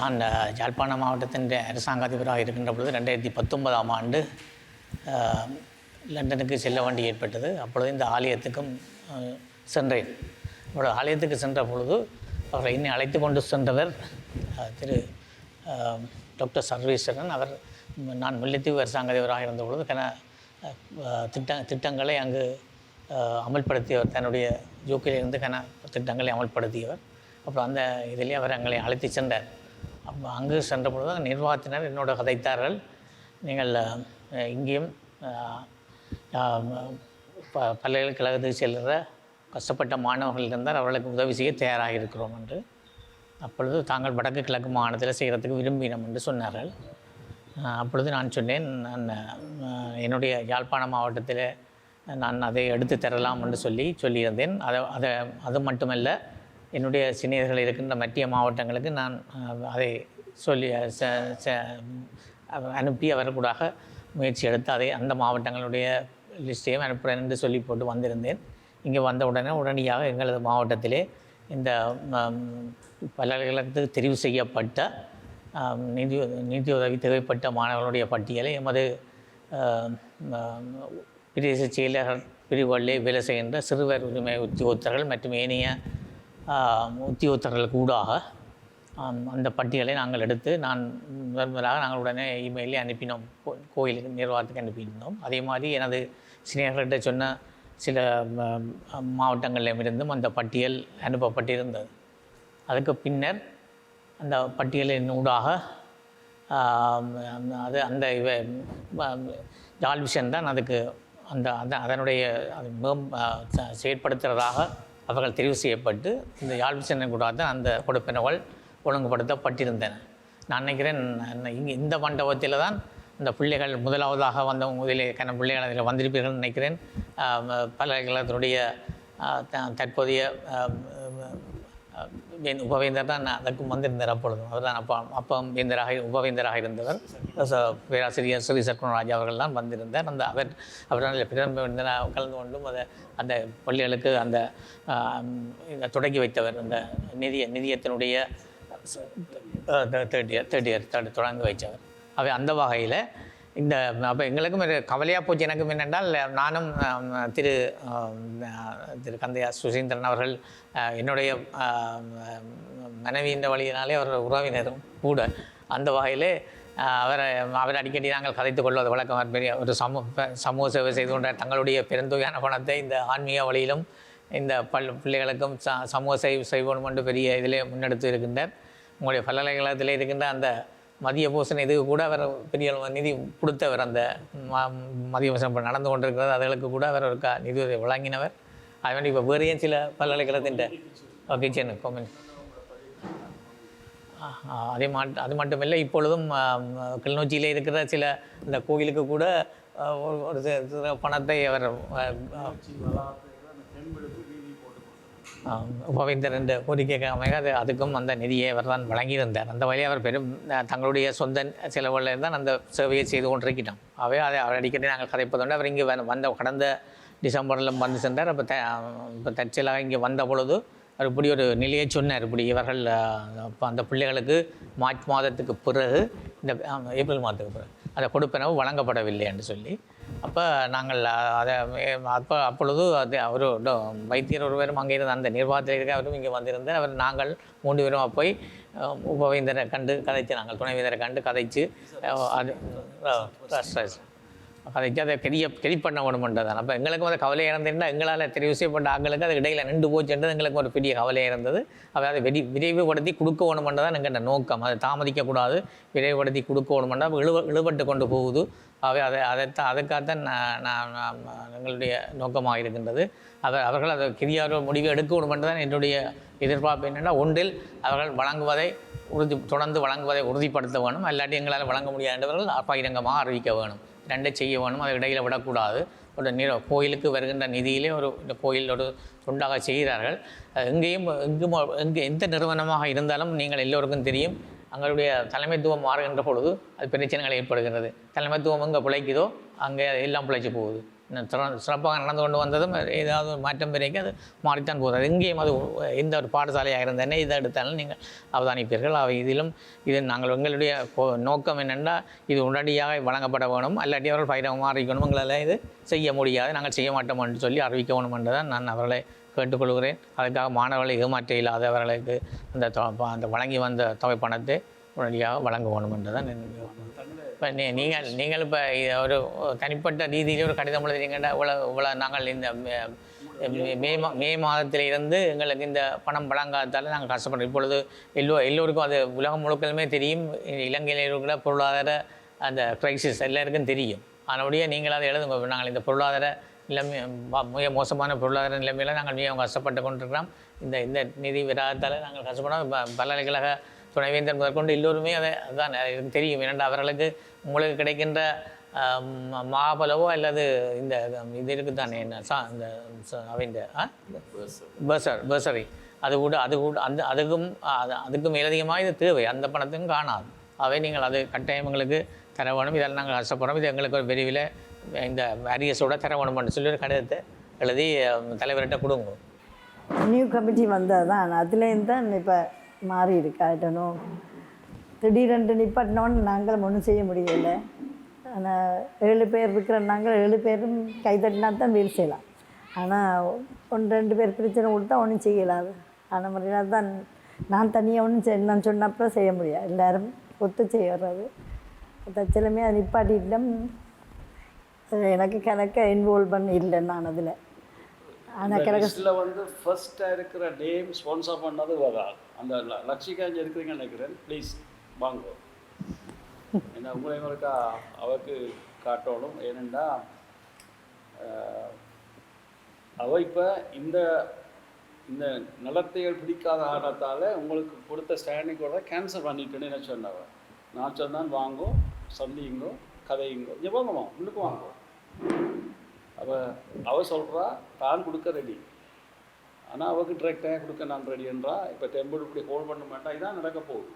நான் ஜாழ்ப்பாண மாவட்டத்தின் அரசாங்க அதிபராக இருக்கின்ற பொழுது ரெண்டாயிரத்தி பத்தொன்பதாம் ஆண்டு லண்டனுக்கு செல்ல வேண்டி ஏற்பட்டது. அப்பொழுது இந்த ஆலயத்துக்கும் சென்றேன். அவரோட ஆலயத்துக்கு சென்ற பொழுது அவரை இன்னும் அழைத்து கொண்டு சென்றவர் திரு டாக்டர் சர்வேஸ்வரன். அவர் நான் முல்லைத்தீவு அரசாங்க அதிபராக இருந்த பொழுது கன திட்ட திட்டங்களை அங்கு அமல்படுத்தியவர். தன்னுடைய ஜோக்கிலிருந்து கன திட்டங்களை அமல்படுத்தியவர். அப்புறம் அந்த இதிலே அவர் எங்களை அழைத்து சென்றார். அப்போ அங்கு சென்ற பொழுது நிர்வாகத்தினர் என்னோட கதைத்தார்கள். நீங்கள் இங்கேயும் ப பல்கலைக்கழகத்துக்கு செல்கிற கஷ்டப்பட்ட மாணவர்கள் இருந்தால் அவர்களுக்கு உதவி செய்ய தயாராக இருக்கிறோம் என்று. அப்பொழுது தாங்கள் வடக்கு கிழக்கு மாநிலத்தில் செய்கிறதுக்கு விரும்பினோம் என்று சொன்னார்கள். அப்பொழுது நான் சொன்னேன் நான் என்னுடைய யாழ்ப்பாண மாவட்டத்தில் நான் அதை எடுத்து தரலாம் என்று சொல்லி சொல்லியிருந்தேன். அதை அதை அது மட்டுமல்ல என்னுடைய சீனியர்கள் இருக்கின்ற மத்திய மாவட்டங்களுக்கு நான் அதை சொல்லி ச- ச- அனுப்பி அவர்களுடாக முயற்சி எடுத்து அதை அந்த மாவட்டங்களுடைய லிஸ்ட்டையும் அனுப்புகிறேன் என்று சொல்லி போட்டு வந்திருந்தேன். இங்கே வந்த உடனே உடனடியாக எங்களது மாவட்டத்திலே இந்த பல்கலைக்கழகத்துக்கு தெரிவு செய்யப்பட்ட நிதி நிதி நிதியுதவி தேவைப்பட்ட மாணவர்களுடைய பட்டியலை எமது பிரதேச செயலகர் பிரிவுகளிலே வேலை செய்கின்ற சிறுவர் உரிமை உத்தியோகத்தர்கள் மற்றும் ஏனைய உத்தியோகத்தர்களுக்கு ஊடாக அந்த பட்டியலை நாங்கள் எடுத்து நான் முதல் முதலாக நாங்கள் உடனே இமெயிலே அனுப்பினோம். கோ- கோயிலுக்கு நிர்வாகத்துக்கு அனுப்பியிருந்தோம். அதே மாதிரி எனது சினியர்கள்ட்ட சொன்ன சில மாவட்டங்களிலிருந்தும் அந்த பட்டியல் அனுப்பப்பட்டிருந்தது. அதுக்கு பின்னர் அந்த பட்டியலின் ஊடாக அது அந்த இவ ஜால்விஷன் தான் அதுக்கு அந்த அந்த அதனுடைய அது மேம் செயற்படுத்துகிறதாக அவர்கள் தெரிவு செய்யப்பட்டு இந்த யாழ் கூடாத கூட தான் அந்த கொடுப்பினர்கள் ஒழுங்குபடுத்தப்பட்டிருந்தன நான் நினைக்கிறேன் இங்கே இந்த மண்டபத்தில் தான் இந்த பிள்ளைகள் முதலாவதாக வந்தவங்க முதலே கன பிள்ளைகள் அதில் வந்திருப்பீர்கள் நினைக்கிறேன். பல்கலைக்கழகத்தினுடைய த- தற்போதைய என் உபவேந்தர் தான் நான் அதற்கும் வந்திருந்தார் அப்பொழுதும். அவர் தான் அப்பா அப்பா வேந்தராக உபவேந்தராக இருந்தவர். ச- பேராசிரியர் ஸ்ரீ சத்குணராஜ் அவர்கள் தான் வந்திருந்தார். அந்த அவர் அவரால் பிரதம கலந்து கொண்டும் அதை அந்த பள்ளிகளுக்கு அந்த தொடங்கி வைத்தவர். அந்த நிதிய நிதியத்தினுடைய தேர்ட் இயர் தேர்ட் இயர் தொடங்கி வைத்தவர். அவை அந்த வகையில் இந்த அப்போ எங்களுக்கும் ஒரு கவலையாக போச்சு. எனக்கும் என்னென்றால் நானும் திரு திரு கந்தையா சுசீந்திரன் அவர்கள் என்னுடைய மனைவி மனைவியின் வழியினாலே அவர் உறவினரும் கூட அந்த வகையிலே அவரை அவர் அடிக்கடி நாங்கள் கதைத்து கொள்வது வழக்கம். அவர் பெரிய ஒரு சமூக சமூக சேவை செய்து கொண்ட தங்களுடைய பெருந்தொகையான பணத்தை இந்த ஆன்மீக வழியிலும் இந்த பல் பிள்ளைகளுக்கும் ச சமூக சேவை செய்வோம் என்று பெரிய இதிலே முன்னெடுத்து இருக்கின்றார். உங்களுடைய பல்கலைக்கழகத்தில் இருக்கின்ற அந்த மதிய பூசணி இதுக்கு கூட அவர் பெரிய நிதி கொடுத்தவர் அந்த ம- மதிய பூசணம் இப்போ நடந்து கொண்டிருக்கிறது. அதுகளுக்கு கூட அவர் ஒரு க- நிதி உதவி வழங்கினவர். அது வேண்டி இப்போ வேறு ஏன் சில பல்கலைக்கழகத்தின் கிச்சன் கோமெண்ட் அதே மாட்டு அது மட்டும் இல்லை இப்பொழுதும் கிளிநொச்சியில் இருக்கிற சில இந்த கோயிலுக்கு கூட ஒரு- ஒரு பணத்தை அவர் ஆ, என்ற கோரிக்கைக்கு அது அதுக்கும் அந்த நிதியை அவர் தான் வழங்கியிருந்தார். அந்த வழியை அவர் பெரும் தங்களுடைய சொந்த செலவுகளில் தான் அந்த சேவையை செய்து கொண்டிருக்கிறோம் அவை அதை அவர் அடிக்கடி நாங்கள் கதைப்பதுண்டு. அவர் இங்கே வந்த- கடந்த டிசம்பரில் வந்து சென்றார். அப்போ த இப்போ தற்செயலாக இங்கே வந்த பொழுது அவர் இப்படி ஒரு நிலையை சொன்னார். இப்படி இவர்கள் இப்போ அந்த பிள்ளைகளுக்கு மார்ச் மாதத்துக்கு பிறகு இந்த ஏப்ரல் மாதத்துக்கு பிறகு அதை கொடுப்பனவு வழங்கப்படவில்லை என்று சொல்லி அப்போ நாங்கள் அதை அப்போ அப்பொழுது அது ஒரு டோ- வைத்தியர் ஒருவரும் அங்கே இருந்த அந்த நிர்வாகத்தில் இருக்க அவரும் இங்கே வந்திருந்தார் அவர் நாங்கள் மூன்று பேரும் போய் உபவேந்தரை கண்டு கதைச்சு நாங்கள் துணைவேந்தரை கண்டு கதைச்சு அது அஹ், அதை கெரிய கெரி பண்ண வேணுமென்றதான் அப்போ எங்களுக்கும் அது கவலை இறந்துன்னா எங்களால் தெரிவு செய்யப்பட்ட ஆங்களுக்கு அது இடையில நின்று போச்சுன்றது எங்களுக்கு ஒரு பெரிய கவலை இருந்தது. அதை அதை வெடி விரைவுபடுத்தி கொடுக்க வேணுமென்றதான் எங்கள் நோக்கம். அதை தாமதிக்கக்கூடாது விரைவுபடுத்தி கொடுக்க வேணுமென்றா இழுவ இழுபட்டு கொண்டு போகுது. அவை அதை அதைத்தான் அதுக்காகத்தான் நான் நான் நான் எங்களுடைய நோக்கமாக இருக்கின்றது. அவர் அவர்கள் அதை கிரியார முடிவை எடுக்க வேணுமென்றதான் என்னுடைய எதிர்பார்ப்பு என்னென்னா ஒன்றில் அவர்கள் வழங்குவதை உறுதி தொடர்ந்து வழங்குவதை உறுதிப்படுத்த வேணும். அல்லாட்டி எங்களால் வழங்க முடியாதவர்கள் பகிரங்கமாக அறிவிக்க வேணும். ரெண்டை செய்ய வேணும் அதை இடையில் விடக்கூடாது. ஒரு நிற கோயிலுக்கு வருகின்ற நிதியிலே ஒரு இந்த கோயில் ஒரு தொண்டாக செய்கிறார்கள். எங்கேயும் எங்கும் எங்கே எந்த நிறுவனமாக இருந்தாலும் நீங்கள் எல்லோருக்கும் தெரியும் அங்களுடைய தலைமைத்துவம் மாறுகின்ற பொழுது அது பிரச்சனைகள் ஏற்படுகிறது. தலைமைத்துவம் எங்கே பிழைக்குதோ அங்கே எல்லாம் பிழைச்சி போகுது. சிறப்பாக நடந்து கொண்டு வந்ததும் ஏதாவது ஒரு மாற்றம் பிறகு அது மாறித்தான் போகிறது இங்கேயும் எங்கேயும் அது எந்த ஒரு பாடசாலையாக இருந்தேனே இதை எடுத்தாலும் நீங்கள் அவதானிப்பீர்கள். அவை இதிலும் இது நாங்கள் எங்களுடைய கோ- நோக்கம் என்னென்னா இது உடனடியாக வழங்கப்பட வேணும். அல்லாட்டி அவர்கள் பயிரமாக அறிவிக்கணும் எங்களால் இது செய்ய முடியாது. நாங்கள் செய்ய மாட்டோம் என்று சொல்லி அறிவிக்க வேணும் என்று தான் நான் அவர்களை கேட்டுக்கொள்கிறேன். அதுக்காக மாணவர்களை ஏமாற்ற இல்லாதவர்களுக்கு அந்த தொ- அந்த வழங்கி வந்த தொகை பணத்தை உடனடியாக வழங்க வேணும் என்று தான் என்னுடைய இப்போ நீ நீங்கள் நீங்கள் இப்போ ஒரு தனிப்பட்ட ரீதியில் ஒரு கடிதம் எழுதுறீங்கன்னா இவ்வளோ இவ்வளோ நாங்கள் இந்த மே- மே- மா மே மாதத்தில் இருந்து எங்களுக்கு இந்த பணம் வழங்காததால் நாங்கள் கஷ்டப்படுறோம். இப்பொழுது எல்லோ எல்லோருக்கும் அது உலகம் முழுக்கலுமே தெரியும். இலங்கையில் இருக்கிற பொருளாதார அந்த கிரைசிஸ் எல்லாருக்கும் தெரியும். அதனுடைய நீங்கள் அதை எழுதுங்க. நாங்கள் இந்த பொருளாதார நிலைமை மிக மோசமான பொருளாதார நிலைமையில் நாங்கள் மிகவும் கஷ்டப்பட்டு கொண்டிருக்கிறோம். இந்த இந்த நிதி விராதத்தால் நாங்கள் கஷ்டப்படுறோம். ப- பல்கலைக்கழக துணைவேந்தர் முதற்கொண்டு எல்லோருமே அதை அதுதான் எனக்கு தெரியும். ஏனென்றால் அவர்களுக்கு உங்களுக்கு கிடைக்கின்ற மாபலவோ அல்லது இந்த இது இருக்குது தானே என்ன சா இந்த ச- அவைந்த ஆ? பர்சர் பர்சரி அது கூட அது கூட அந்த அதுக்கும் அது அதுக்கும் மேலதிகமாக இது தேவை. அந்த பணத்தையும் காணாது. அவை நீங்கள் அது கட்டாயம் எங்களுக்கு தர வேணும் இதெல்லாம் நாங்கள் கஷ்டப்படுறோம் இது எங்களுக்கு ஒரு விரைவில் இந்த அரியஸோட தர வேணும்னு சொல்லி ஒரு கடிதத்தை எழுதி தலைவர்கிட்ட கொடுங்க. நியூ கமிட்டி வந்தால் தான் அதுலேருந்து தான் இப்போ மாறி இருக்கு ஆயிட்டணும் திடீரென்று நிப்பாட்டினோன்னு நாங்கள் ஒன்றும் செய்ய முடியல ஆனால் ஏழு பேர் இருக்கிற நாங்கள் ஏழு பேரும் கைதட்டினா தான் வேலை செய்யலாம். ஆனால் ஒன்று ரெண்டு பேர் பிரச்சனை கொடுத்தா ஒன்றும் செய்யலாது ஆனால் முறையில் தான் நான் தனியாக ஒன்றும் செய் நான் சொன்னப்பறம் செய்ய முடியாது. எல்லாரும் ஒத்து செய்யறது தச்சலமே அதை நிப்பாட்டிட்டோம். எனக்கு கணக்க இன்வால்வ்மெண்ட் இல்லை நான் அதில். ஆனால் கணக்கு வந்து ஃபர்ஸ்ட்டாக இருக்கிற நேம் ஸ்பான்சர் பண்ணது வரா அந்த ல- லக்ஷிகா இங்கே இருக்கிறீங்கன்னு நினைக்கிறேன். ப்ளீஸ் வாங்க. ஏன்னா உங்களை இருக்கா அவருக்கு காட்டணும். ஏனெண்டா அவ இப்போ இந்த இந்த நிலத்தைகள் பிடிக்காத காரணத்தால் உங்களுக்கு கொடுத்த ஸ்டாண்டிங் கூட கேன்சல் பண்ணிட்டேன்னு என்ன சொன்னவ நான் சொன்னான் வாங்கோ சந்திங்கோ கதையுங்கோ இங்கே வாங்கம்மா முன்னுக்கு வாங்கோ. அவ அவ சொல்கிறா தான் கொடுக்க ரெடி ஆனால் அவக்கு டிரெக்டாக கொடுக்க நான் ரெடின்றா இப்போ டெம்பிள் இப்படி ஹோல்ட் பண்ண மாட்டா இதான் நடக்க போகுது.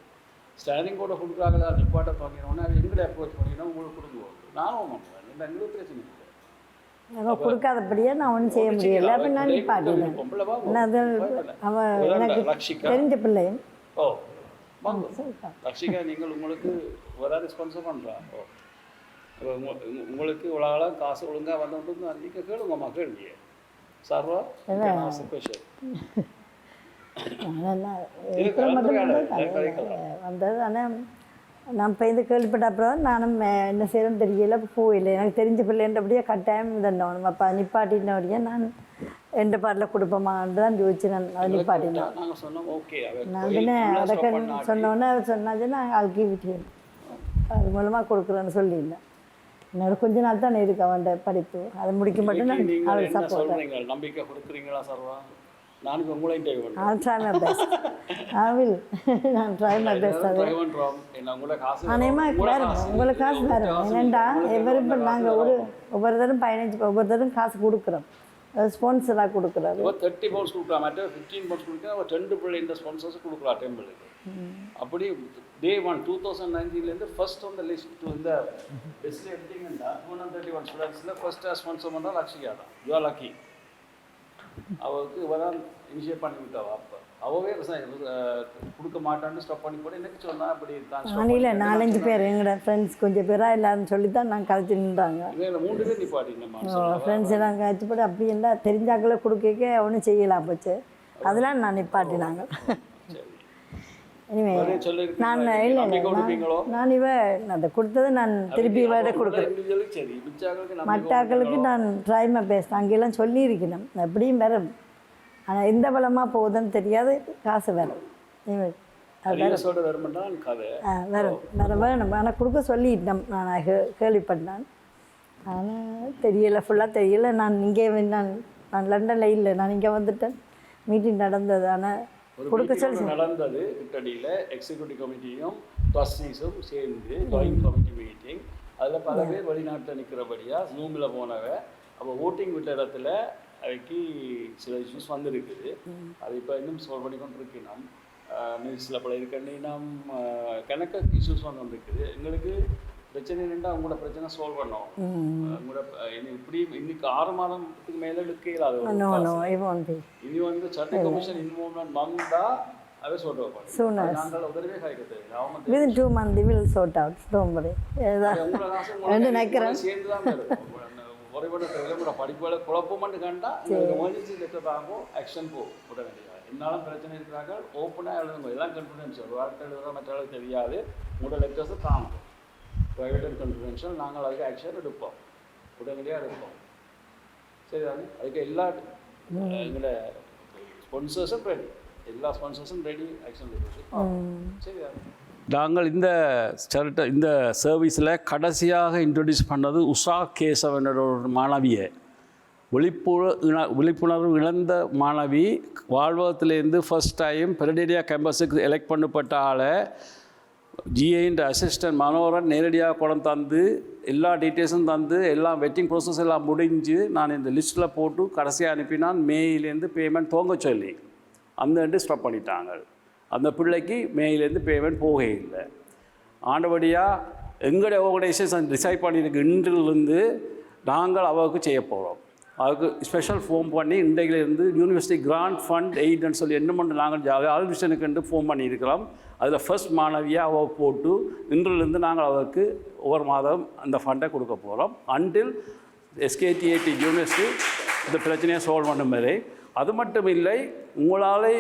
ஸ்டாண்டிங் கூட கொடுக்குறாங்களா நிப்பாட்ட பண்ணினோடனே அது எங்களை அப்ரோச் பண்ணினா உங்களுக்கு கொடுக்குவோம் நானும் பண்ணுவேன் இந்த எங்களுக்கு பிரச்சனை இல்லை. கொடுக்காதபடியே நான் ஒன்றும் செய்ய முடியல. அப்போ நான் நிப்பாட்டினேன். எனக்கு. தெரிஞ்ச ஓ நீங்கள் உங்களுக்கு வராது ஸ்பான்சர் பண்ணுறா ஓ. உங்களுக்கு இவ்வளோ காசு ஒழுங்காக வந்து நீங்கள் கேளுங்கம்மா கேளுங்க. சர்வா வந்தது ஆனால் நான் இப்போ இது கேள்விப்பட்ட அப்புறம் நானும் என்ன செய்யறேன்னு தெரியல போயில்லை எனக்கு தெரிஞ்ச பிள்ளைன்றபடியே கட்டாயம் தண்டணும் அப்போ நிப்பாட்டினபடியே நான் எந்த பாட்டில் கொடுப்போமான்னு தான் யோசிச்சு நான் அதை நிப்பாட்டினேன் நான் பின்ன அதற்கு சொன்னோன்னே சொன்னாச்சுன்னா ஆல்கி விட்டு அது மூலமாக கொடுக்குறேன்னு சொல்லியிருந்தேன் என்னோட கொஞ்ச நாள் தான் இருக்கு அவன் படிப்பு. அதை முடிக்க மட்டும் நான் நீங்கள் அவள் என்ன சப்போர்ட் நம்பிக்கை கொடுக்குறீங்களா சர்வா? நான் உங்களை. நான் ட்ரை மை பெஸ்ட் அநேகமாக வரும் உங்களுக்கு காசு வரும் ஏனெண்டா. எவரும் இப்போ நாங்கள் ஒரு ஒவ்வொரு தரம் பதினஞ்சு ஒவ்வொரு தரம் காசு கொடுக்குறோம். ஸ்பான்சராக கொடுக்குறது இப்போ தேர்ட்டி பவுண்ட்ஸ் கொடுக்கலாம். மற்ற ஃபிஃப்டீன் கொடுக்கலாம் அவர் ரெண்டு பிள்ளை இந்த ஸ்பான்சர்ஸ் கொடுக்கலாம் டெம்பிளுக்கு அப்படி டே ஒன் டூ தௌசண்ட் நைன்டீன்லேருந்து ஃபர்ஸ்ட் அந்த லிஸ்ட் இந்த லிஸ்ட்டில் எடுத்தீங்கன்னா டூ ஹண்ட்ரட் தேர்ட்டி ஒன் ஸ்டூடெண்ட்ஸில் ஃபர்ஸ்ட் ஸ்பான்சர் பண்ணால் லக்ஷிகா தான் யூ ஆர் லக்கி அவருக்கு இவ தான் இனிஷியேட் பண்ணி விட்டாவா அப்போ அவவே கொடுக்க மாட்டான்னு ஸ்டாப் பண்ணி போட்டு எனக்கு சொன்னா அப்படி தான் நாலஞ்சு பேர் எங்களோட ஃப்ரெண்ட்ஸ் கொஞ்சம் பேராக எல்லாரும் சொல்லி தான் நான் கதைச்சு நின்றாங்க. மூன்று பேர் நிப்பாட்டினம்மா ஃப்ரெண்ட்ஸ் எல்லாம் கழிச்சு போட்டு அப்படி எல்லாம் தெரிஞ்சாக்களே கொடுக்க ஒன்றும் செய்யலாம் போச்சு அதெல்லாம் நான் நிப்பாட்டினாங்க சரி இனிமே அவரே சொல்லியிருக்கீங்களா? நான் இல்லை? நான் இவ அதை கொடுத்தது நான் திருப்பி இவட கொடுக்குறேன். மட்டாக்களுக்கு நான் ட்ரைமை பேசுகிறேன் அங்கெல்லாம் சொல்லியிருக்கணும். எப்படியும் வரும் ஆனால் எந்த பலமாக போகுதுன்னு தெரியாது. காசு வரும் வரும் வர வேணும். ஆனால் கொடுக்க சொல்லிட்டேன் நான் கேள்விப்பட்டேன். ஆனால் தெரியல ஃபுல்லாக தெரியல. நான் இங்கே நான் நான் லண்டனில் இல்லை. நான் இங்கே வந்துட்டேன். மீட்டிங் நடந்தது. ஆனால் கொடுக்க சொல்லி நடந்தது கிட்டடியில் எக்ஸிக்யூட்டிவ் கமிட்டியும் ட்ரஸ்டீஸும் சேர்ந்து ஜாயின்ட் கமிட்டி மீட்டிங் அதில் பல பேர் வெளிநாட்டில் நிற்கிறபடியா ஜூமில் போனவ அப்போ ஓட்டிங் விட்ட இடத்துல அவைக்கு சில இஷ்யூஸ் வந்திருக்குது. அது இப்போ இன்னும் சால்வ் பண்ணி கொண்டு இருக்கணும் நியூஸில் பல இருக்கணும் நம் கணக்க இஷ்யூஸ் வந்து இருக்குது எங்களுக்கு பிரச்சனை என்னென்னா உங்களோட பிரச்சனை சால்வ் பண்ணோம். இனி இப்படி இன்னைக்கு ஆறு மாதத்துக்கு மேலே எடுக்க be. இனி வந்து சட்ட கமிஷன் இன்வால்மெண்ட் வந்தா காசு ரெண்டு உங்களோட நினைக்கிறேன். சேர்ந்து தான் இருக்கும் ஒரே கூட உங்களோட படிப்புகளை குழப்பம்னு கண்டா உங்களுக்கு எமர்ஜென்சி லெட்டர் தாங்கும் ஆக்ஷன் போ உடனடியாக என்னாலும் பிரச்சனை இருக்கிறாங்க ஓப்பனாக எழுதுங்க. எல்லாம் கன்ஃபிடென்ஷியல் ஒரு ஆட்கள் எழுதுற மற்ற தெரியாது. உங்களோட லெட்டர்ஸை தாங்கும் ப்ரைவேட் அண்ட் கன்ஃபிடென்ஷியல் நாங்கள் அதுக்கு ஆக்ஷன் எடுப்போம். உடனடியாக எடுப்போம். சரிதானே அதுக்கு எல்லா எங்களோட ஸ்பான்சர்ஸும் ரெடி எல்லா ஸ்பான்சர்ஸும் ரெடி ஆக்ஷன் சரிதானே நாங்கள் இந்த சர்ட்ட இந்த சர்வீஸில் கடைசியாக இன்ட்ரடியூஸ் பண்ணது உஷா கேசவன் ஒரு மாணவியை. விழிப்புண விழிப்புணர்வு இழந்த மாணவி வாழ்வகத்திலேருந்து ஃபர்ஸ்ட் டைம் பெரடேரியா கேம்பஸுக்கு எலெக்ட் பண்ணப்பட்ட ஆளை ஜிஏன்ற அசிஸ்டன்ட் மனோகரன் நேரடியாக குடம் தந்து எல்லா டீட்டெயில்ஸும் தந்து எல்லாம் வெட்டிங் ப்ரோசஸ் எல்லாம் முடிஞ்சு நான் இந்த லிஸ்ட்டில் போட்டு கடைசியாக அனுப்பினான். மேயிலேருந்து பேமெண்ட் தோங்க சொல்லி. அந்த ஸ்டாப் பண்ணிட்டாங்க. அந்த பிள்ளைக்கு மேயிலேருந்து பேமெண்ட் போகவே இல்லை. ஆண்டபடியாக எங்களுடைய ஆர்கனைசேஷன் டிசைட் பண்ணியிருக்கு. இன்றிலிருந்து நாங்கள் அவருக்கு செய்ய போகிறோம் அதுக்கு ஸ்பெஷல் ஃபோன் பண்ணி இன்றையிலிருந்து யூனிவர்சிட்டி கிராண்ட் ஃபண்ட் எய்ட்னு சொல்லி என்ன பண்ண நாங்கள் ஆல்விஷனுக்கு ஃபோன் பண்ணியிருக்கிறோம். அதில் ஃபர்ஸ்ட் மாணவியாக அவள் போட்டு இன்றிலிருந்து நாங்கள் அவருக்கு ஒவ்வொரு மாதம் அந்த ஃபண்டை கொடுக்க போகிறோம் அன்டில் எஸ்கேடிஏடி யூனிவர்சிட்டி இந்த பிரச்சனையை சால்வ் பண்ணும் வரை. அது மட்டும் இல்லை உங்களாலே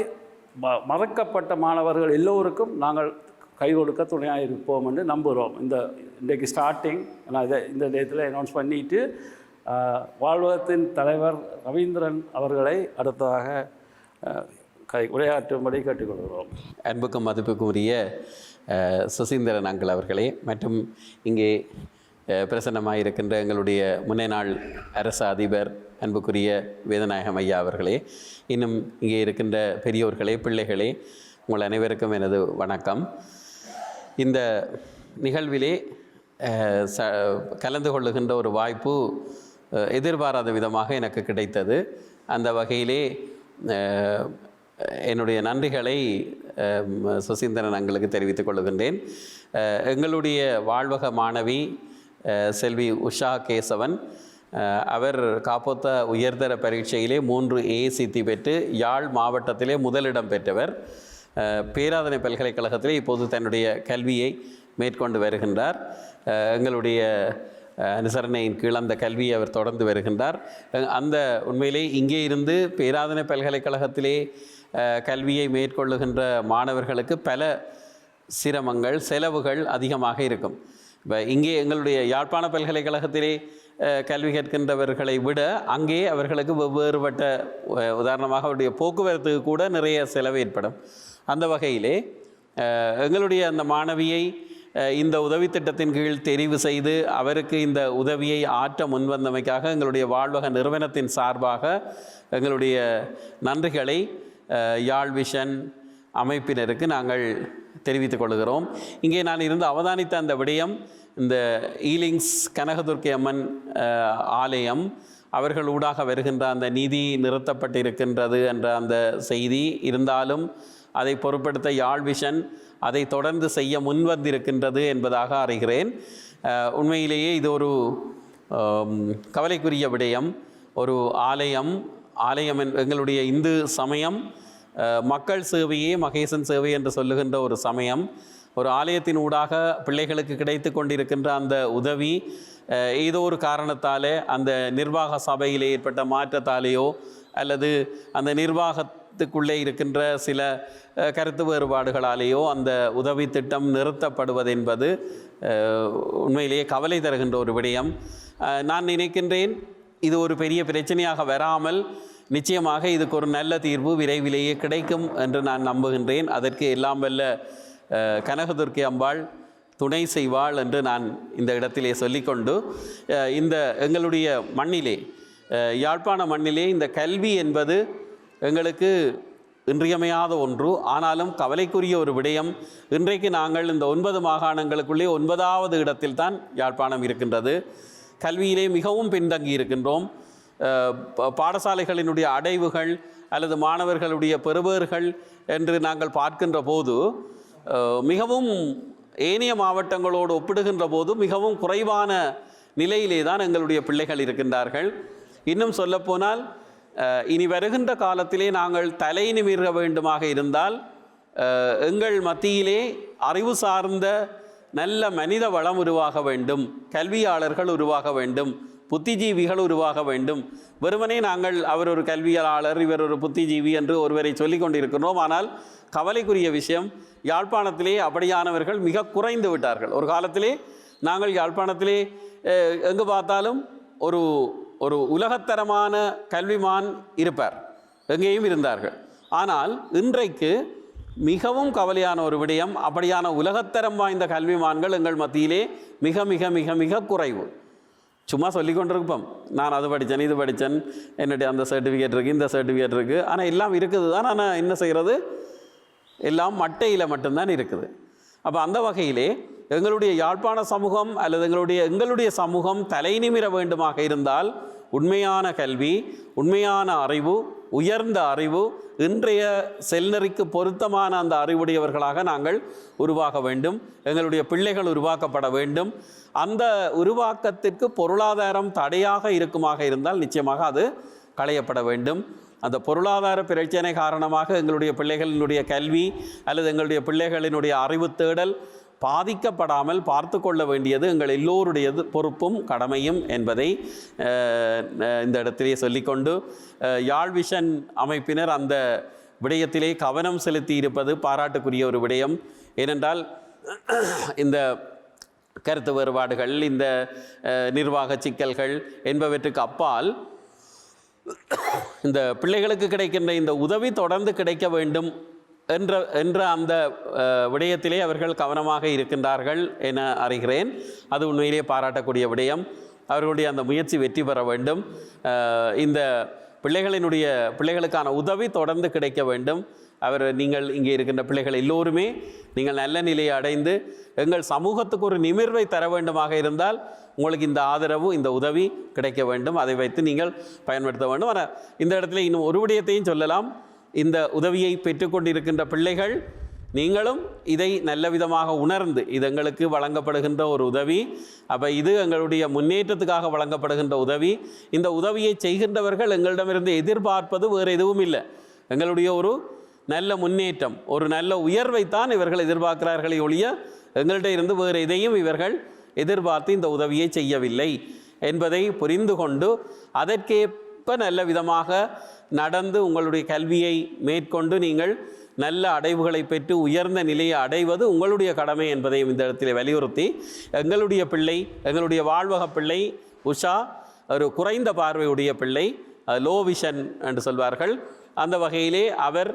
ம- மறக்கப்பட்ட மாணவர்கள் எல்லோருக்கும் நாங்கள் கை கொடுக்க துணையாக இருப்போம் என்று நம்புகிறோம் இந்த இன்றைக்கு ஸ்டார்டிங் நான் இதை இந்த டேத்தில் அனௌன்ஸ் பண்ணிவிட்டு வாழ்வகத்தின் தலைவர் ரவீந்திரன் அவர்களை அடுத்ததாக கை உரையாற்றும்படி கேட்டுக்கொள்கிறோம். அன்புக்கும் மதிப்புக்குரிய சுசீந்திரன் அங்கிள் அவர்களே மற்றும் இங்கே பிரசன்னமாக இருக்கின்ற எங்களுடைய முன்னே நாள் அரசு அதிபர் அன்புக்குரிய வேதநாயகம் ஐயா அவர்களே இன்னும் இங்கே இருக்கின்ற பெரியோர்களே பிள்ளைகளே உங்கள் அனைவருக்கும் எனது வணக்கம். இந்த நிகழ்விலே ச கலந்து கொள்ளுகின்ற ஒரு வாய்ப்பு எதிர்பாராத விதமாக எனக்கு கிடைத்தது. அந்த வகையிலே என்னுடைய நன்றிகளை சுசீந்திரன் அங்களுக்கு தெரிவித்துக் கொள்கின்றேன். எங்களுடைய வாழ்வக மாணவி செல்வி உஷா கேசவன் அவர் காப்போத்த உயர்தர பரீட்சையிலே மூன்று ஏ சித்தி பெற்று யாழ் மாவட்டத்திலே முதலிடம் பெற்றவர். பேராதனை பல்கலைக்கழகத்திலே இப்போது தன்னுடைய கல்வியை மேற்கொண்டு வருகின்றார். எங்களுடைய அனுசரணையின் கீழ் அந்த கல்வியை அவர் தொடர்ந்து வருகின்றார். அந்த உண்மையிலே இங்கே இருந்து பேராதனை பல்கலைக்கழகத்திலே கல்வியை மேற்கொள்ளுகின்ற மாணவர்களுக்கு பல சிரமங்கள் செலவுகள் அதிகமாக இருக்கும். இப்போ இங்கே எங்களுடைய யாழ்ப்பாண பல்கலைக்கழகத்திலே கல்வி கற்கின்றவர்களை விட அங்கே அவர்களுக்கு வெவ்வேறுபட்ட உதாரணமாக அவருடைய போக்குவரத்துக்கு கூட நிறைய செலவு ஏற்படும். அந்த வகையிலே எங்களுடைய அந்த மாணவியை இந்த உதவி திட்டத்தின் கீழ் தெரிவு செய்து அவருக்கு இந்த உதவியை ஆற்ற முன்வந்தமைக்காக எங்களுடைய வாழ்வக நிறுவனத்தின் சார்பாக எங்களுடைய நன்றிகளை யாழ் விஷன் அமைப்பினருக்கு நாங்கள் தெரிவித்துக் கொள்கிறோம். இங்கே நான் இருந்து அவதானித்த அந்த விடயம் இந்த ஈலிங்ஸ் கனகதுர்க்கை அம்மன் ஆலயம் அவர்கள் ஊடாக வருகின்ற அந்த நீதி நிறுத்தப்பட்டிருக்கின்றது என்ற அந்த செய்தி இருந்தாலும் அதை பொருட்படுத்த யாழ் விஷன் அதை தொடர்ந்து செய்ய முன்வந்திருக்கின்றது என்பதாக அறிகிறேன். உண்மையிலேயே இது ஒரு கவலைக்குரிய விடயம். ஒரு ஆலயம் ஆலயம் என்- எங்களுடைய இந்து சமயம் மக்கள் சேவையே மகேசன் சேவை என்று சொல்லுகின்ற ஒரு சமயம். ஒரு ஆலயத்தின் ஊடாக பிள்ளைகளுக்கு கிடைத்து கொண்டிருக்கின்ற அந்த உதவி ஏதோ ஒரு காரணத்தாலே அந்த நிர்வாக சபையில் ஏற்பட்ட மாற்றத்தாலேயோ அல்லது அந்த நிர்வாகத்துக்குள்ளே இருக்கின்ற சில கருத்து வேறுபாடுகளாலேயோ அந்த உதவி திட்டம் நிறுத்தப்படுவது என்பது உண்மையிலேயே கவலை தருகின்ற ஒரு விடயம். நான் நினைக்கின்றேன் இது ஒரு பெரிய பிரச்சனையாக வராமல் நிச்சயமாக இதுக்கு ஒரு நல்ல தீர்வு விரைவிலேயே கிடைக்கும் என்று நான் நம்புகின்றேன். அதற்கு எல்லாம் வல்ல கனகதுர்க்கி அம்பாள் துணை செய்வாள் என்று நான் இந்த இடத்திலே சொல்லிக்கொண்டு இந்த எங்களுடைய மண்ணிலே யாழ்ப்பாண மண்ணிலே இந்த கல்வி என்பது எங்களுக்கு இன்றியமையாத ஒன்று. ஆனாலும் கவலைக்குரிய ஒரு விடயம் இன்றைக்கு நாங்கள் இந்த ஒன்பது மாகாணங்களுக்குள்ளே ஒன்பதாவது இடத்தில்தான் யாழ்ப்பாணம் இருக்கின்றது. கல்வியிலே மிகவும் பின்தங்கி இருக்கின்றோம். பாடசாலைகளினுடைய அடைவுகள் அல்லது மாணவர்களுடைய பெறுபேறுகள் என்று நாங்கள் பார்க்கின்ற போது மிகவும் ஏனைய மாவட்டங்களோடு ஒப்பிடுகின்ற போது மிகவும் குறைவான நிலையிலே தான் எங்களுடைய பிள்ளைகள் இருக்கின்றார்கள். இன்னும் சொல்லப்போனால் இனி வருகின்ற காலத்திலே நாங்கள் தலை நிமிர வேண்டுமாக இருந்தால் எங்கள் மத்தியிலே அறிவு சார்ந்த நல்ல மனித வளம் உருவாக வேண்டும் கல்வியாளர்கள் உருவாக வேண்டும் புத்திஜீவிகள் உருவாக வேண்டும். வெறுமனே நாங்கள் அவர் ஒரு கல்வியாளர் இவர் ஒரு புத்திஜீவி என்று ஒருவரை சொல்லி கொண்டிருக்கிறோம் ஆனால் கவலைக்குரிய விஷயம் யாழ்ப்பாணத்திலே அப்படியானவர்கள் மிக குறைந்து விட்டார்கள். ஒரு காலத்திலே நாங்கள் யாழ்ப்பாணத்திலே எங்கு பார்த்தாலும் ஒரு ஒரு உலகத்தரமான கல்விமான் இருப்பார். எங்கேயும் இருந்தார்கள். ஆனால் இன்றைக்கு மிகவும் கவலையான ஒரு விடயம் அப்படியான உலகத்தரம் வாய்ந்த கல்விமான்கள் எங்கள் மத்தியிலே மிக மிக மிக மிக குறைவு. சும்மா சொல்லி கொண்டிருப்போம். நான் அது படித்தேன் இது படித்தேன் என்னுடைய அந்த சர்டிஃபிகேட் இருக்குது இந்த சர்டிஃபிகேட் இருக்குது ஆனால் எல்லாம் இருக்குது. தான் ஆனால் என்ன செய்கிறது எல்லாம் மட்டையில் மட்டும்தான் இருக்குது. அப்போ அந்த வகையிலே எங்களுடைய யாழ்ப்பாண சமூகம் அல்லது எங்களுடைய எங்களுடைய சமூகம் தலை நிமிர வேண்டுமாக இருந்தால் உண்மையான கல்வி உண்மையான அறிவு உயர்ந்த அறிவு இன்றைய செல்நெறிக்கு பொருத்தமான அந்த அறிவுடையவர்களாக நாங்கள் உருவாக வேண்டும். எங்களுடைய பிள்ளைகள் உருவாக்கப்பட வேண்டும். அந்த உருவாக்கத்திற்கு பொருளாதாரம் தடையாக இருக்குமாக இருந்தால் நிச்சயமாக அது களையப்பட வேண்டும். அந்த பொருளாதார பிரச்சனை காரணமாக எங்களுடைய பிள்ளைகளினுடைய கல்வி அல்லது எங்களுடைய பிள்ளைகளினுடைய அறிவு தேடல் பாதிக்கப்படாமல் பார்த்து கொள்ள வேண்டியது எங்கள் எல்லோருடையது பொறுப்பும் கடமையும் என்பதை இந்த இடத்திலே சொல்லிக்கொண்டு யாழ் விஷன் அமைப்பினர் அந்த விடயத்திலே கவனம் செலுத்தி இருப்பது பாராட்டுக்குரிய ஒரு விடயம். ஏனென்றால் இந்த கருத்து வேறுபாடுகள் இந்த நிர்வாக சிக்கல்கள் என்பவற்றுக்கு அப்பால் இந்த பிள்ளைகளுக்கு கிடைக்கின்ற இந்த உதவி தொடர்ந்து கிடைக்க வேண்டும் என்ற என்ற அந்த விடயத்திலே அவர்கள் கவனமாக இருக்கின்றார்கள் என அறிகிறேன். அது உண்மையிலேயே பாராட்டக்கூடிய விடயம். அவர்களுடைய அந்த முயற்சி வெற்றி பெற வேண்டும். இந்த பிள்ளைகளினுடைய பிள்ளைகளுக்கான உதவி தொடர்ந்து கிடைக்க வேண்டும். அவர் நீங்கள் இங்கே இருக்கின்ற பிள்ளைகள் எல்லோருமே நீங்கள் நல்ல நிலையை அடைந்து எங்கள் சமூகத்துக்கு ஒரு நிமிர்வை தர வேண்டுமாக இருந்தால் உங்களுக்கு இந்த ஆதரவு இந்த உதவி கிடைக்க வேண்டும். அதை வைத்து நீங்கள் பயன்படுத்த வேண்டும். ஆனால் இந்த இடத்துல இன்னும் ஒரு விடயத்தையும் சொல்லலாம். இந்த உதவியை பெற்றுக்கொண்டிருக்கின்ற பிள்ளைகள் நீங்களும் இதை நல்ல விதமாக உணர்ந்து இது எங்களுக்கு வழங்கப்படுகின்ற ஒரு உதவி. அப்போ இது எங்களுடைய முன்னேற்றத்துக்காக வழங்கப்படுகின்ற உதவி. இந்த உதவியை செய்கின்றவர்கள் எங்களிடமிருந்து எதிர்பார்ப்பது வேறு எதுவும் இல்லை. எங்களுடைய ஒரு நல்ல முன்னேற்றம் ஒரு நல்ல உயர்வைத்தான் இவர்கள் எதிர்பார்க்கிறார்களே ஒழிய எங்கள்கிட்ட இருந்து வேறு எதையும் இவர்கள் எதிர்பார்த்து இந்த உதவியை செய்யவில்லை என்பதை புரிந்து கொண்டு அதற்கே ரொம்ப நல்ல விதமாக நடந்து உங்களுடைய கல்வியை மேற்கொண்டு நீங்கள் நல்ல அடைவுகளை பெற்று உயர்ந்த நிலையை அடைவது உங்களுடைய கடமை என்பதையும் இந்த இடத்தில் வலியுறுத்தி எங்களுடைய பிள்ளை எங்களுடைய வாழ்வக பிள்ளை உஷா ஒரு குறைந்த பார்வையுடைய பிள்ளை லோ விஷன் என்று சொல்வார்கள். அந்த வகையிலே அவர்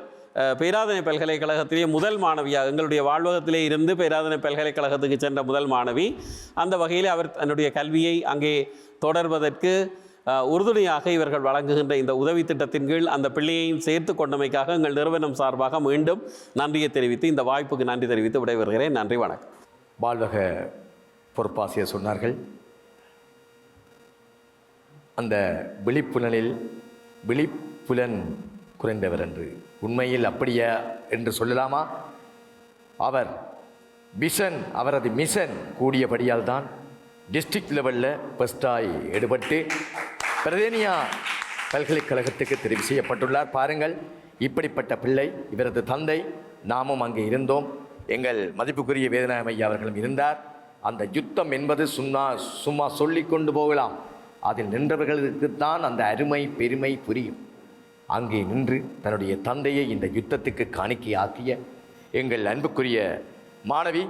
பேராதனை பல்கலைக்கழகத்திலே முதல் மாணவியாக எங்களுடைய வாழ்வகத்திலே இருந்து பேராதனை பல்கலைக்கழகத்துக்கு சென்ற முதல் மாணவி. அந்த வகையில் அவர் தன்னுடைய கல்வியை அங்கே தொடர்வதற்கு உறுதுணையாக இவர்கள் வழங்குகின்ற இந்த உதவி திட்டத்தின் கீழ் அந்த பிள்ளையையும் சேர்த்து கொண்டமைக்காக எங்கள் நிறுவனம் சார்பாக மீண்டும் நன்றியை தெரிவித்து இந்த வாய்ப்புக்கு நன்றி தெரிவித்து விடைபெறுகிறேன். நன்றி வணக்கம். வாழ்வக பொறுப்பாசிரியர் சொன்னார்கள். அந்த விழிப்புணலில் விழிப்புலன் குறைந்தவர் என்று. உண்மையில் அப்படியா என்று சொல்லலாமா? அவர் மிஷன் அவரது மிஷன் கூடியபடியால் தான் டிஸ்ட்ரிக்ட் லெவலில் ஃபஸ்ட்டாய் எடுபட்டு பிரதேனியா பல்கலைக்கழகத்துக்கு தெரிவு செய்யப்பட்டுள்ளார். பாருங்கள் இப்படிப்பட்ட பிள்ளை இவரது தந்தை நாமும் அங்கே இருந்தோம். எங்கள் மதிப்புக்குரிய வேதனாமையா அவர்களும் இருந்தார். அந்த யுத்தம் என்பது சும்மா சும்மா சொல்லி கொண்டு போகலாம். அதில் நின்றவர்களுக்குத்தான் அந்த அருமை பெருமை புரியும். அங்கே நின்று தன்னுடைய தந்தையை இந்த யுத்தத்துக்கு காணிக்கையாக்கிய எங்கள் அன்புக்குரிய மாணவி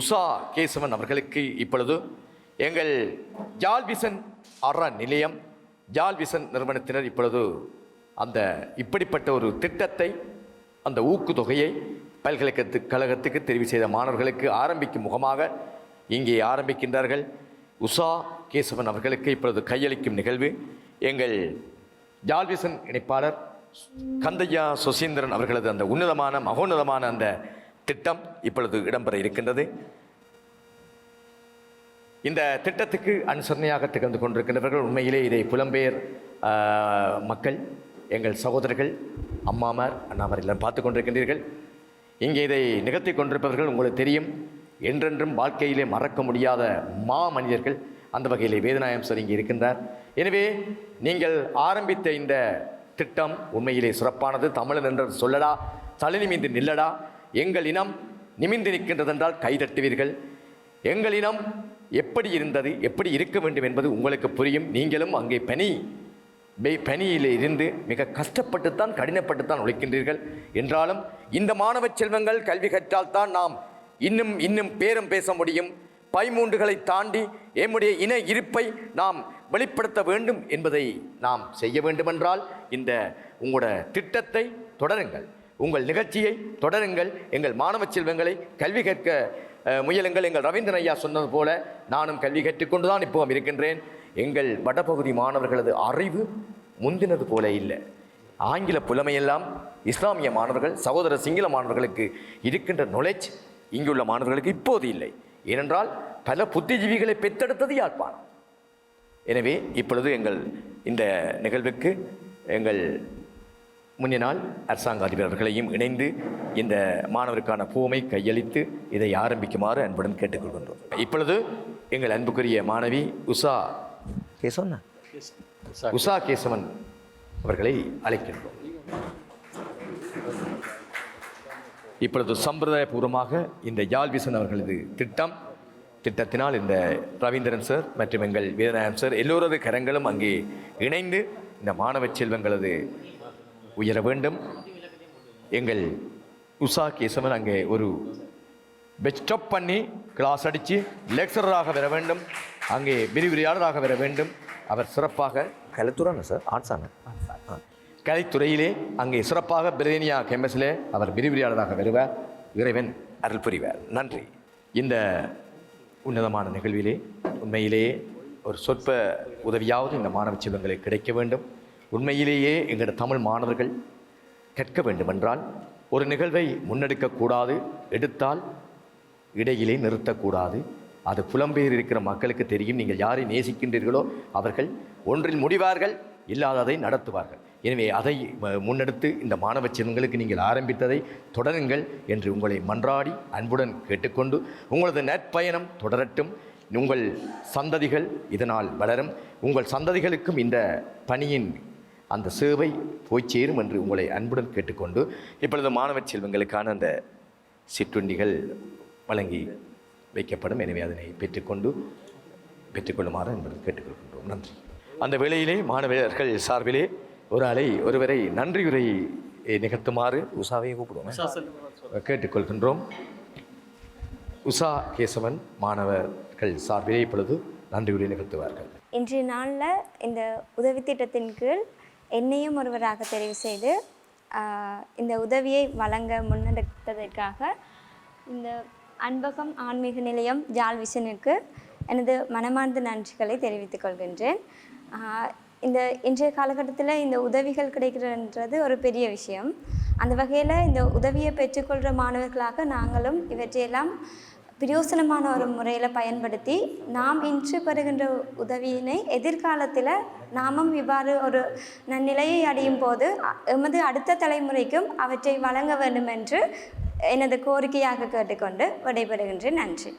உஷா கேசவன் அவர்களுக்கு இப்பொழுது எங்கள் ஜால்விசன் அற நிலையம் ஜால்விசன் நிறுவனத்தினர் இப்பொழுது அந்த இப்படிப்பட்ட ஒரு திட்டத்தை அந்த ஊக்குத்தொகையை பல்கலைக்கழகத்து கழகத்துக்கு தெரிவு செய்த மாணவர்களுக்கு ஆரம்பிக்கும் முகமாக இங்கே ஆரம்பிக்கின்றார்கள். உஷா கேசவன் அவர்களுக்கு இப்பொழுது கையளிக்கும் நிகழ்வு. எங்கள் ஜால்விசன் இணைப்பாளர் கந்தையா சுசீந்திரன் அவர்களது அந்த உன்னதமான மகோன்னதமான அந்த திட்டம் இப்பொழுது இடம்பெற இருக்கின்றது. இந்த திட்டத்துக்கு அனுசரணையாக திகழ்ந்து கொண்டிருக்கின்றவர்கள் உண்மையிலே இதை புலம்பெயர் மக்கள் எங்கள் சகோதரர்கள் அம்மாமார் அண்ணாமார் எல்லாம் பார்த்து கொண்டிருக்கின்றீர்கள். இங்கே இதை நிகழ்த்தி கொண்டிருப்பவர்கள் உங்களுக்கு தெரியும். என்றென்றும் வாழ்க்கையிலே மறக்க முடியாத மா மனிதர்கள் அந்த வகையிலே வேதநாயம் சார் இங்கே இருக்கின்றார். எனவே நீங்கள் ஆரம்பித்த இந்த திட்டம் உண்மையிலே சிறப்பானது. தமிழன் என்று சொல்லடா தலை நிமிந்து நில்லடா. எங்கள் இனம் நிமிந்து நிற்கின்றதென்றால் கைதட்டுவீர்கள் எங்கள் இனம் எப்படி இருந்தது எப்படி இருக்க வேண்டும் என்பது உங்களுக்கு புரியும். நீங்களும் அங்கே பனி பனியில் இருந்து மிக கஷ்டப்பட்டுத்தான் கடினப்பட்டுத்தான் உழைக்கின்றீர்கள். என்றாலும் இந்த மாணவ செல்வங்கள் கல்வி கற்றால் தான் நாம் இன்னும் இன்னும் பேரம் பேச முடியும். பைமூண்டுகளை தாண்டி எம்முடைய இன இருப்பை நாம் வெளிப்படுத்த வேண்டும் என்பதை நாம் செய்ய வேண்டுமென்றால் இந்த உங்களோட திட்டத்தை தொடருங்கள். உங்கள் நிகழ்ச்சியை தொடருங்கள். எங்கள் மாணவ செல்வங்களை கல்வி கற்க முயலுங்கள். எங்கள் ரவீந்திரன் ஐயா சொன்னது போல நானும் கல்வி கற்றுக்கொண்டு தான் இப்போவும் இருக்கின்றேன். எங்கள் வடபகுதி மாணவர்களது அறிவு முந்தினது போல இல்லை. ஆங்கில புலமையெல்லாம் இஸ்லாமிய மாணவர்கள் சகோதர சிங்கள மாணவர்களுக்கு இருக்கின்ற knowledge இங்குள்ள மாணவர்களுக்கு இப்போது இல்லை. ஏனென்றால் பல புத்திஜீவிகளை பெத்தெடுத்தது யாழ்ப்பாணம் எனவே இப்பொழுது எங்கள் இந்த நிகழ்வுக்கு எங்கள் முன்னிய நாள் அரசாங்க அதிபர்களையும் இணைந்து இந்த மாணவருக்கான பூமை கையளித்து இதை ஆரம்பிக்குமாறு அன்புடன் கேட்டுக்கொள்கின்றோம். இப்பொழுது எங்கள் அன்புக்குரிய மாணவி உஷா கேசவன் உஷா கேசவன் அவர்களை அழைக்கின்றோம். இப்பொழுது சம்பிரதாயபூர்வமாக இந்த யாழ்விசன் அவர்களது திட்டம் திட்டத்தினால் இந்த ரவீந்திரன் சார் மற்றும் எங்கள் வீரநாயகம் சார் எல்லோரது கரங்களும் அங்கே இணைந்து இந்த மாணவ செல்வங்களது உயர வேண்டும். எங்கள் உஷா கேசவன் அங்கே ஒரு பெஸ்டப் பண்ணி கிளாஸ் அடித்து லெக்சரராக வர வேண்டும். அங்கே விரிவுரையாளராக வர வேண்டும். அவர் சிறப்பாக கலைத்துறான சார்? ஆர்ட்ஸான கலைத்துறையிலே அங்கே சிறப்பாக பிரதேனியா கேம்பஸிலே அவர் விரிவுரையாளராக வருவார். இறைவன் அருள் புரிவார். நன்றி. இந்த உன்னதமான நிகழ்விலே உண்மையிலேயே ஒரு சொற்ப உதவியாவது இந்த மாணவ செல்வங்களுக்கு கிடைக்க வேண்டும். உண்மையிலேயே எங்களோட தமிழ் மாணவர்கள் கற்க வேண்டுமென்றால் ஒரு நிகழ்வை முன்னெடுக்கக்கூடாது எடுத்தால் இடையிலே நிறுத்தக்கூடாது. அது புலம்பெயர் இருக்கிற மக்களுக்கு தெரியும். நீங்கள் யாரை நேசிக்கின்றீர்களோ அவர்கள் ஒன்றில் முடிவார்கள் இல்லாததை நடத்துவார்கள். எனவே அதை முன்னெடுத்து இந்த மாணவ செல்வங்களுக்கு நீங்கள் ஆரம்பித்ததை தொடருங்கள் என்று உங்களை மன்றாடி அன்புடன் கேட்டுக்கொண்டு உங்களது நற்பயணம் தொடரட்டும். உங்கள் சந்ததிகள் இதனால் வளரும். உங்கள் சந்ததிகளுக்கும் இந்த பணியின் அந்த சேவை போய் சேரும் என்று உங்களை அன்புடன் கேட்டுக்கொண்டு இப்பொழுது மாணவ செல்வங்களுக்கான அந்த சிற்றுண்டிகள் வழங்கி வைக்கப்படும். எனவே அதனை பெற்றுக்கொண்டு பெற்றுக்கொள்ளுமாறு என்பதை கேட்டுக்கொள்கின்றோம். நன்றி. அந்த வேளையிலே மாணவர்கள் சார்பிலே ஒரு அலை ஒருவரை நன்றியுரை நிகழ்த்துமாறு உஷாவையும் கூப்பிடுவோம். கேட்டுக்கொள்கின்றோம். உஷா கேசவன் மாணவர்கள் சார்பிலே இப்பொழுது நன்றியுரை நிகழ்த்துவார்கள். இன்றைய நாளில் இந்த உதவி திட்டத்தின் கீழ் என்னையும் ஒருவராக தெரிவு செய்து இந்த உதவியை வழங்க முன்னெடுத்ததற்காக இந்த அன்பகம் ஆன்மீக நிலையம் ஜால் விஷனுக்கு எனது மனமார்ந்த நன்றிகளை தெரிவித்துக் கொள்கின்றேன். இந்த இன்றைய காலகட்டத்தில் இந்த உதவிகள் கிடைக்கிறன்றது ஒரு பெரிய விஷயம். அந்த வகையில் இந்த உதவியை பெற்றுக்கொள்கிற மாணவர்களாக நாங்களும் இவற்றையெல்லாம் பிரயோசனமான ஒரு முறையில் பயன்படுத்தி நாம் இன்று பெறுகின்ற உதவியினை எதிர்காலத்தில் நாமும் இவ்வாறு ஒரு நன்னிலையை அடையும் போது எமது அடுத்த தலைமுறைக்கும் அவற்றை வழங்க வேண்டும் என்று எனது கோரிக்கையாக கேட்டுக்கொண்டு விடைபெறுகின்றேன். நன்றி.